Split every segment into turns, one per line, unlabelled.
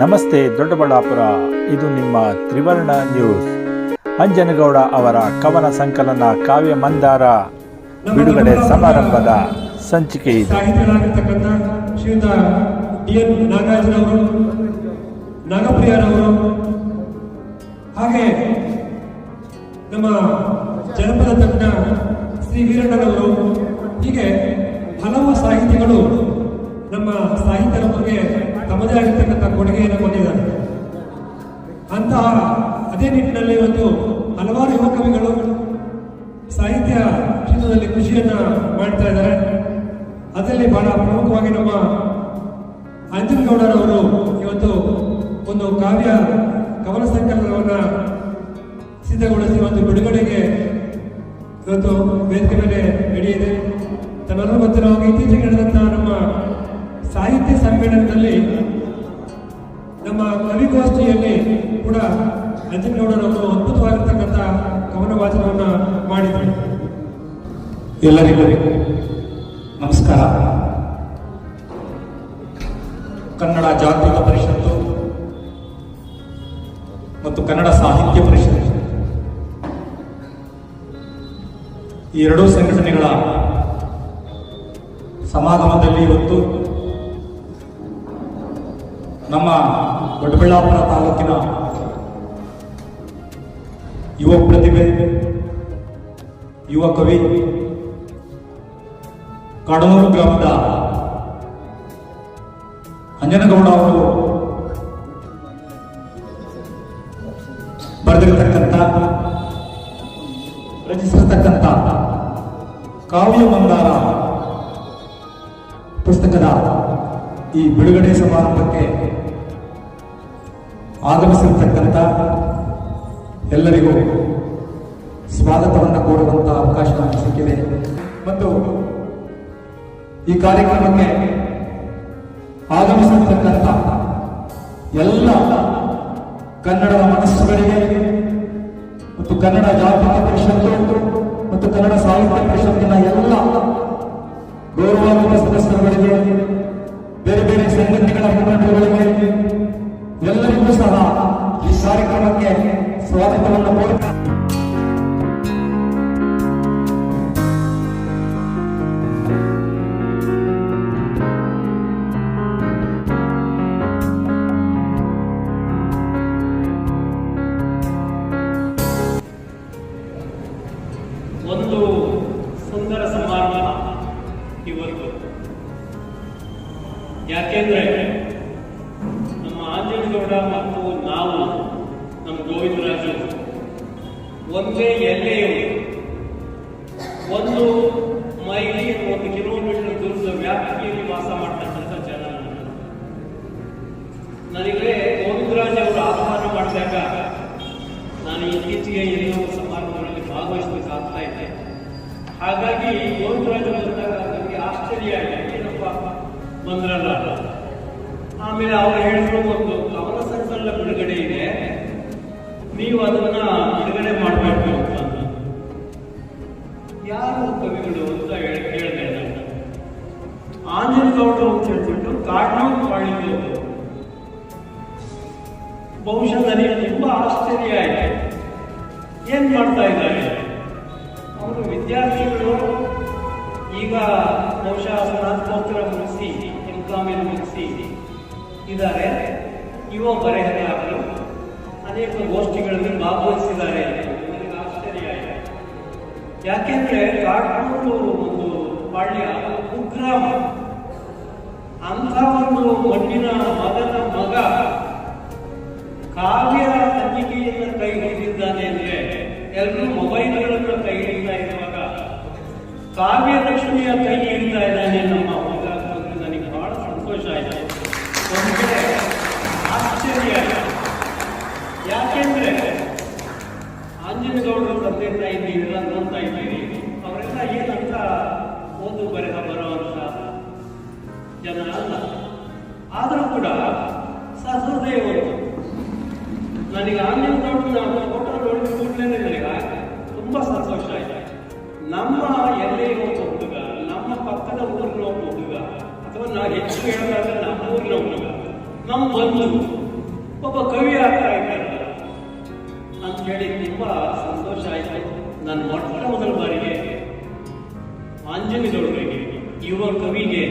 ನಮಸ್ತೆ ದೊಡ್ಡಬಳ್ಳಾಪುರ, ಇದು ನಿಮ್ಮ ತ್ರಿವರ್ಣ ನ್ಯೂಸ್. ಅಂಜನಗೌಡ ಅವರ ಕವನ ಸಂಕಲನ ಕಾವ್ಯ ಮಂದಾರ ಬಿಡುಗಡೆ ಸಮಾರಂಭದ ಸಂಚಿಕೆ
ನಾಗಪ್ರಿಯರವರು, ಹಾಗೆ ನಮ್ಮ ಜನಪದ ತಜ್ಞ ಶ್ರೀ ವೀರಣ್ಣನವರು, ಹೀಗೆ ಹಲವು ಸಾಹಿತಿಗಳು ನಮ್ಮ ಸಾಹಿತ್ಯ ಬಗ್ಗೆ ತಮ್ಮದೇ ಆಗಿರ್ತಕ್ಕಂಥ ಕೊಡುಗೆಯನ್ನು ಕೊಟ್ಟಿದ್ದಾರೆ. ಅಂತಹ ಅದೇ ನಿಟ್ಟಿನಲ್ಲಿ ಇವತ್ತು ಹಲವಾರು ಯುವ ಕವಿಗಳು ಸಾಹಿತ್ಯ ಕ್ಷೇತ್ರದಲ್ಲಿ ಕೃಷಿಯನ್ನ ಮಾಡ್ತಾ ಇದ್ದಾರೆ. ಅದರಲ್ಲಿ ಬಹಳ ಪ್ರಮುಖವಾಗಿ ನಮ್ಮ ಅಂಜನಗೌಡರವರು ಇವತ್ತು ಒಂದು ಕಾವ್ಯ ಕವನ ಸಂಕಲನವನ್ನು ಸಿದ್ಧಗೊಳಿಸಿ ಒಂದು ಬಿಡುಗಡೆಗೆ ಇವತ್ತು ವೇದಿಕೆ ಮೇಲೆ ನಡೆಯಿದೆ ತನ್ನ ಗೊತ್ತಿರೋ ನಾವು ಇತ್ತೀಚೆಗೆ ನಡೆದಂತಹ ನಮ್ಮ ಸಾಹಿತ್ಯ ಸಮ್ಮೇಳನದಲ್ಲಿ ನಮ್ಮ ಕವಿಗೋಷ್ಠಿಯಲ್ಲಿ ಕೂಡ ನಂಜನಗೌಡರವರು ಅದ್ಭುತವಾಗಿರ್ತಕ್ಕಂಥ ಕವನ ವಾಚನವನ್ನು ಮಾಡಿದರು
ಎಲ್ಲರಿಗೂ ನಮಸ್ಕಾರ. ಕನ್ನಡ ಜಾಗೃತ ಪರಿಷತ್ತು ಮತ್ತು ಕನ್ನಡ ಸಾಹಿತ್ಯ ಪರಿಷತ್ತು ಈ ಎರಡೂ ಸಂಘಟನೆಗಳ ಸಮಾಗಮದಲ್ಲಿ ಇವತ್ತು ನಮ್ಮ ದೊಡ್ಡಬಳ್ಳಾಪುರ ತಾಲೂಕಿನ ಯುವ ಪ್ರತಿಭೆ, ಯುವ ಕವಿ ಕಡೂರು ಗ್ರಾಮದ ಅಂಜನಗೌಡ ಅವರು ಬರೆದಿರತಕ್ಕಂಥ, ರಚಿಸಿರತಕ್ಕಂಥ ಕಾವ್ಯ ಮಂದಾರ ಪುಸ್ತಕದ ಈ ಬಿಡುಗಡೆ ಸಮಾರಂಭಕ್ಕೆ ಆಗಮಿಸಿರ್ತಕ್ಕಂಥ ಎಲ್ಲರಿಗೂ ಸ್ವಾಗತವನ್ನು ಕೋರುವಂತಹ ಅವಕಾಶ ಸಿಕ್ಕಿದೆ. ಮತ್ತು ಈ ಕಾರ್ಯಕ್ರಮಕ್ಕೆ ಆಗಮಿಸಿರ್ತಕ್ಕಂಥ ಎಲ್ಲ ಕನ್ನಡದ ಮನಸ್ಸುಗಳಿಗೆ ಮತ್ತು ಕನ್ನಡ ಜಾಗೃತ ಪರಿಷತ್ತು ಮತ್ತು ಕನ್ನಡ ಸಾಹಿತ್ಯ ಪರಿಷತ್ತಿನ ಎಲ್ಲ ಗೌರವಾನ್ವಿತ ಸದಸ್ಯರುಗಳಿಗೆ ಸಂಘಟನೆಗಳ ಮುಖಂಡರುಗಳಿಗೆ ಎಲ್ಲರಿಗೂ ಸಹ
ಯಾಕೆಂದ್ರೆ ನಮ್ಮ ಆಂಜನೇಗೌಡ ಮತ್ತು ನಾವು ನಮ್ಮ ಗೋವಿಂದರಾಜು ಒಂದೇ ಎಲ್ಲೆಯವರು ಒಂದು ಮೈಲಿ ಒಂದು ಕಿಲೋಮೀಟರ್ ದೂರದ ವ್ಯಾಪ್ತಿಯಲ್ಲಿ ವಾಸ ಮಾಡ್ತಕ್ಕಂಥ ಜನ. ನನಗೆ ಗೋವಿಂದರಾಜ್ ಅವರು ಆಹ್ವಾನ ಮಾಡಿದಾಗ ನಾನು ಇತ್ತೀಚೆಗೆ ಎಲ್ಲೋ ಸಮಾರಂಭಗಳಲ್ಲಿ ಭಾಗವಹಿಸಬೇಕಾಗ್ತಾ ಇದೆ ಹಾಗಾಗಿ ಗೋವಿಂದರಾಜ್ ಬಂದಾಗ ನನಗೆ ಆಶ್ಚರ್ಯ ಆಗಿದೆ ಏನಪ್ಪ ಬಂದ್ರಲ್ಲ ಆಮೇಲೆ ಅವರು ಹೇಳಿದ್ರು ಒಂದು ಕವನ ಸಂಕಲನ ಬಿಡುಗಡೆ ಇದೆ. ನೀವು ಅದನ್ನ ಬಿಡುಗಡೆ ಮಾಡಬೇಕು ಅಂತ ಯಾರು ಕವಿಗಳು ಅಂತ ಹೇಳಿ ಕೇಳಿದೆ ನಾನು. ಅಂತ ಹೇಳ್ಬಿಟ್ಟು ಕಾಡ್ನೋ ಪಾಳಿದ್ರು ಬಹುಶಃ ನನಗೆ ತುಂಬಾ ಆಶ್ಚರ್ಯ ಆಯಿತು. ಏನ್ ಮಾಡ್ತಾ ಇದ್ದಾರೆ? ಅವರು ವಿದ್ಯಾರ್ಥಿಗಳು. ಈಗ ಬಹುಶಃ ಸ್ನಾತಕೋತ್ತರ ಮುಗಿಸಿ ಎಂ ಮುಗಿಸಿ ಇದ್ದಾರೆ. ಯುವ ಬರೆಹಗಾರರು ಅನೇಕ ಗೋಷ್ಠಿಗಳಲ್ಲಿ ಭಾಗವಹಿಸಿದ್ದಾರೆ. ಆಶ್ಚರ್ಯ ಆಯಿತು. ಯಾಕೆಂದ್ರೆ ಕಾಡ್ನೂರು ಒಂದು ಪಾಳ್ಯ ಕುಗ್ರಾಮ ಅಂಥ ಒಂದು ಮಣ್ಣಿನ ಮಗನ ಮಗ. ಕಾವ್ಯ ತನಿಖೆಯನ್ನು ಕೈ ಹಿಡಿದಿದ್ದಾನೆ ಅಂದ್ರೆ ಎಲ್ಲರೂ ಮೊಬೈಲ್ಗಳನ್ನು ಕೈ ಹಿಡಿತಾ ಇರುವಾಗ ಕಾವ್ಯ ಲಕ್ಷ್ಮಿಯ ಕೈ ಹಿಡಿತಾ ಇದ್ದಾನೆ ನಮ್ಮ ಅಥವಾ ನಾವು ಹೆಚ್ಚು ಹೇಳೋದಾದ್ರೆ ನಮ್ಮ ಊರಿನ ಹುಡುಗ. ನಮ್ಮ ಬಂಧು ಒಬ್ಬ ಕವಿ ಆಗ್ತಾ ಇದ್ದಾರಲ್ಲ ಅಂತ ಹೇಳಿ ತುಂಬ ಸಂತೋಷ ಆಯಿತು. ನನ್ನ ಮೊಟ್ಟ ಮೊದಲ ಬಾರಿಗೆ ಆಂಜನೇಯಗೌಡರಿಗೆ ಯುವ ಕವಿಗೆ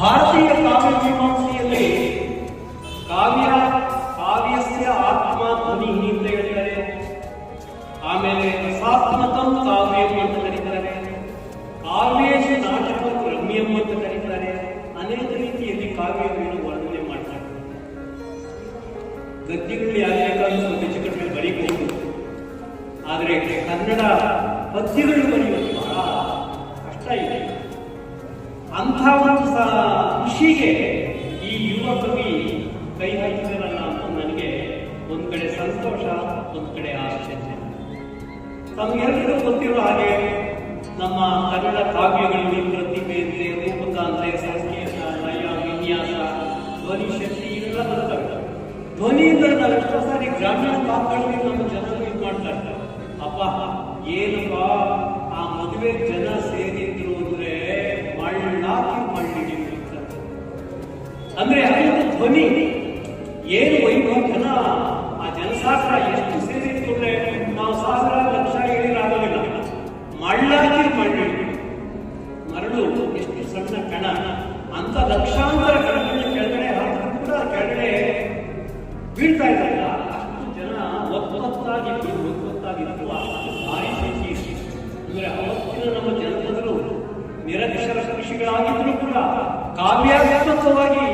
ಭಾರತೀಯ ಕಾವ್ಯ ಮೀಮಾಂಸೆಯಲ್ಲಿ ಕಾವ್ಯ ಕಾವ್ಯಸ್ಯ ಆತ್ಮ ಧ್ವನಿ ಅಂತ ಹೇಳ್ತಾರೆ ಆಮೇಲೆ ರಸಾತ್ಮಕಂ ಕಾವ್ಯಂ ಅಂತ ಕರೀತಾರೆ. ಕಾವ್ಯೇಶು ನಾಟಕ ರಮ್ಯಂ ಅಂತ ಕರೀತಾರೆ. ಅನೇಕ ರೀತಿಯಲ್ಲಿ ಕಾವ್ಯವನ್ನು ವರ್ಣನೆ ಮಾಡ್ತಾರೆ. ಗದ್ಯಗಳು ಯಾರು ಬೇಕಾದ್ರೂ ಸ್ವಲ್ಪ ಬರೀಬಹುದು? ಆದರೆ ಕನ್ನಡ ಪದ್ಯಗಳು ಬರೆಯುವುದು ಬಹಳ ಕಷ್ಟ ಇದೆ. ಅಂಥ ಒಂದು ಸ ಕೃಷಿಗೆ ಈ ಯುವ ಕವಿ ಕೈ ಹಾಕಿದರಲ್ಲ ಅಂತ ನನಗೆ ಒಂದ್ ಕಡೆ ಸಂತೋಷ, ಒಂದ್ ಕಡೆ ಆಶ್ಚರ್ಯ ತಮಗೆಲ್ಲರಿಗೂ ಗೊತ್ತಿರೋ ಹಾಗೆ ನಮ್ಮ ಕನ್ನಡ ಕಾವ್ಯಗಳಲ್ಲಿ ಪ್ರತಿಭೆ ಅಂದ್ರೆ ರೂಪಕ ಅಂದ್ರೆ ಸಂಕೇತ ಲಯ, ವಿನ್ಯಾಸ, ಧ್ವನಿ ಶಕ್ತಿ, ಇವೆಲ್ಲ ಬರ್ತವೆ. ಅಂದ್ರೆ ನಾವು ಎಷ್ಟೋ ಸಾರಿ ಗ್ರಾಮೀಣ ಕಾವ್ಯಗಳಲ್ಲಿ ನಮ್ಮ ಜನರು ಇದು ಮಾಡ್ತಾರೆ ಅಪ್ಪ, ಏನಪ್ಪ, ಆ ಮದುವೆ ಜನ ಸೇರಿದ್ರು ಅಂದ್ರೆ ಅದೊಂದು ಧ್ವನಿ. ಏನು ವೈಭವ ಜನ ಆ ಜನಸಾಗರ ಎಷ್ಟು ಸೇರಿತ್ತು ಅಂದ್ರೆ ನಾವು ಸಾವಿರ ಲಕ್ಷ ಹೇಳಿರಾಗಲಿಲ್ಲ ಮಳ್ಳಾಕಿ ಮಳ್ಳಿ. ಮರಳು ಎಷ್ಟು ಸಣ್ಣ ಕಣ. ಅಂತ ಲಕ್ಷಾಂತರ ಕಣಗಳನ್ನ ಕೆಳಗಡೆ ಹಾಕಿದ್ರು ಕೂಡ ಕೆಳಗಡೆ ಬೀಳ್ತಾ ಇದ್ದಾರೆ. ಅಷ್ಟು ಜನ ಒತ್ತೊತ್ತಾಗಿ ಒತ್ತೊತ್ತಾಗಿ ಭಾರಿ ಸಂಖ್ಯೆ. ಅಂದ್ರೆ ಅವತ್ತಿನ ನಮ್ಮ ಜನಪದರು ನಿರಕ್ಷರ ಕೃಷಿಗಳಾಗಿದ್ರು ಕೂಡ ಕಾವ್ಯಾತ್ಮಕವಾಗಿ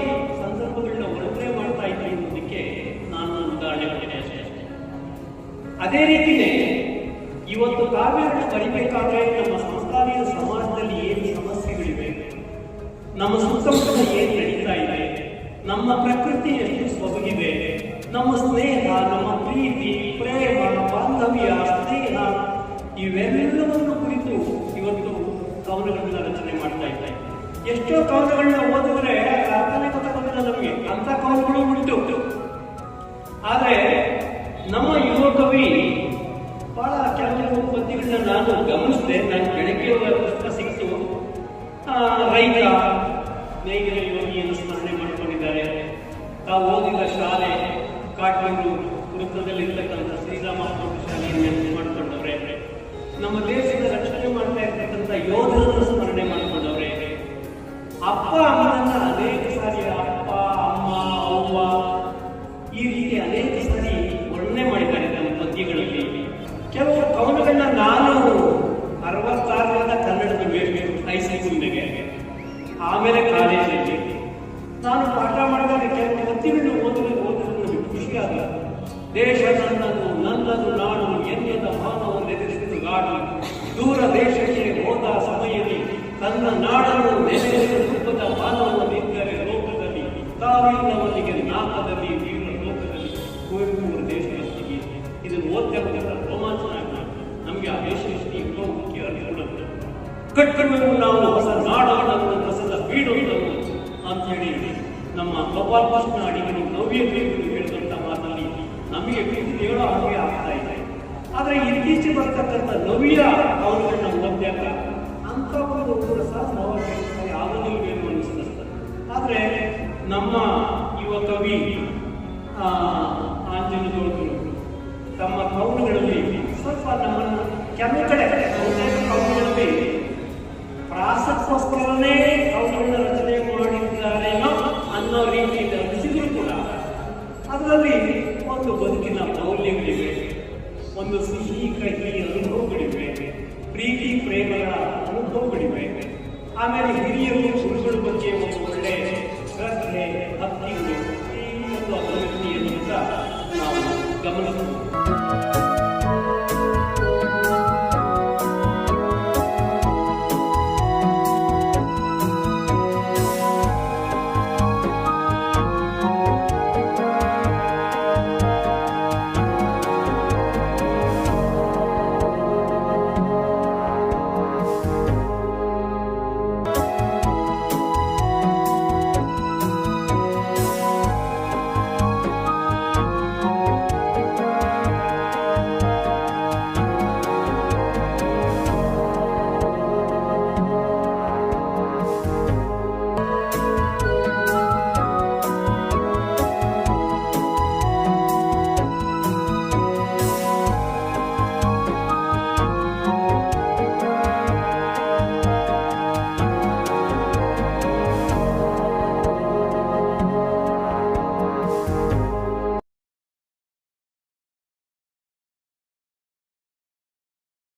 ಅದೇ ರೀತಿಯೇ, ಇವತ್ತು ಕಾವ್ಯವನ್ನು ಬರಿಬೇಕಾದ್ರೆ ನಮ್ಮ ಸಂಸ್ಕಾರೀಯ ಸಮಾಜದಲ್ಲಿ ಏನು ಸಮಸ್ಯೆಗಳಿವೆ, ನಮ್ಮ ಸುತ್ತಮುತ್ತ ಏನು ನಡೀತಾ ಇದೆ, ನಮ್ಮ ಪ್ರಕೃತಿ ಎಷ್ಟು ನಮ್ಮ ಸ್ನೇಹ, ನಮ್ಮ ಪ್ರೀತಿ, ಪ್ರೇಮ, ಬಾಂಧವ್ಯ, ಸ್ನೇಹ, ಇವೆಲ್ಲವನ್ನು ಕುರಿತು ಇವತ್ತು ಕವನಗಳನ್ನ ರಚನೆ ಮಾಡ್ತಾ ಇದ್ದಾರೆ. ಎಷ್ಟೋ ಕವನಗಳನ್ನ ಓದಿದ್ರೆ ಅರ್ಥನೇ ಗೊತ್ತಾಗೋದಿಲ್ಲ ನಮಗೆ. ಅಂತ ಕವನಗಳು ಉಂಟು. ಆದರೆ ನಮ್ಮ ಯುವ ಕವಿ ಬಹಳ ಪದ್ಯಗಳನ್ನ ನಾನು ಗಮನಿಸಿದೆ. ನಾನು ಬೆಳಗ್ಗೆ ಪುಷ್ಪ ಸಿಕ್ತು. ರೈತ ನೇಗಿಲ ಯೋಗಿಯನ್ನು ಸ್ಮರಣೆ ಮಾಡಿಕೊಂಡಿದ್ದಾರೆ. ತಾವು ಓದಿದ ಶಾಲೆ ಕಾಟ್ಮಂಡು ವೃತ್ತದಲ್ಲಿರ್ತಕ್ಕಂಥ ಆಮೇಲೆ ಕಾಲೇಜಲ್ಲಿ ನಾನು ಪಾಠ ಮಾಡಿದಾಗ ಕೆಲವು ಪದ್ಯಗಳನ್ನು ಓದಲು ಓದಲು ನನಗೆ ಖುಷಿ ಆಗ ದೇಶ ನನ್ನದು ನನ್ನದು ನಾಡು, ಎನ್ನೆದ ಮಾನವನ್ನು ಎದುರಿಸಿದ ಗಾಡಿ ದೂರ ದೇಶಕ್ಕೆ ಹೋದ ಸಮಯದಲ್ಲಿ ತನ್ನ ನಾಡನ್ನು ನೆನೆಸಿದ ರೂಪದ ಮಾನವನಿದ್ದರೆ ಲೋಕದಲ್ಲಿ ತಾವಿಲ್ಲವನಿಗೆ ನಾಕದಲ್ಲಿ ವೀರ ಲೋಕದಲ್ಲಿ ಅವರ ದೇಶಭಕ್ತಿಗೆ ಇದನ್ನು ಓದ್ತಕ್ಕಂಥ ರೋಮಾಂಚನ. ನಮಗೆ ಆ ದೇಶ ಇನ್ನೂ ಮುಖ್ಯ ಕಟ್ಟುವೆವು ನಾವು ಹೊಸ ನಾಡಗಳನ್ನು ಅಂತ ಹೇಳಿ ನಮ್ಮ ಗೋಪಾಲಕೃಷ್ಣ ಅಡಿಗರು ನವ್ಯ ಬೇಕು ಹೇಳಿದಂತ ಮಾತಲ್ಲಿ ನಮಗೆ ಪ್ರೀತಿ ಹೇಳೋ ಹಾಗೆ ಆಗ್ತಾ ಇದೆ. ಆದ್ರೆ ಇತ್ತೀಚೆಗೆ ಬರ್ತಕ್ಕಂಥ ನವ್ಯ ಅವರುಗಳನ್ನ ಓದಿದಾಗ ಅಂತ ಒಂದು ರಸ ಭಾವನೆ ಬೇಕು ಅನಿಸ್ತದೆ ಆದ್ರೆ ನಮ್ಮ ಯುವ ಕವಿ ಆ, ಆಂಜನೇಯಗೌಡರು ತಮ್ಮ ಕವನಗಳಲ್ಲಿ ಸ್ವಲ್ಪ ನಮ್ಮನ್ನು ಕೆಲವು ಕಡೆ ಅದರಲ್ಲಿ ಒಂದು ಬದುಕಿನ ಮೌಲ್ಯಗಳಿವೆ. ಒಂದು ಸಿಹಿ ಕಹಿ ಅನುಭವಗಳಿವೆ. ಪ್ರೀತಿ, ಪ್ರೇಮಗಳ ಅನುಭವಗಳಿವೆ. ಆಮೇಲೆ ಹಿರಿಯರು, ಗುರುಗಳ ಬಗ್ಗೆ ಒಂದು ಒಳ್ಳೆ ಶ್ರದ್ಧೆ ಭಕ್ತಿಗಳು ಈ ಒಂದು ಅಭಿವೃದ್ಧಿಯನ್ನು ನಾವು ಗಮನಿಸ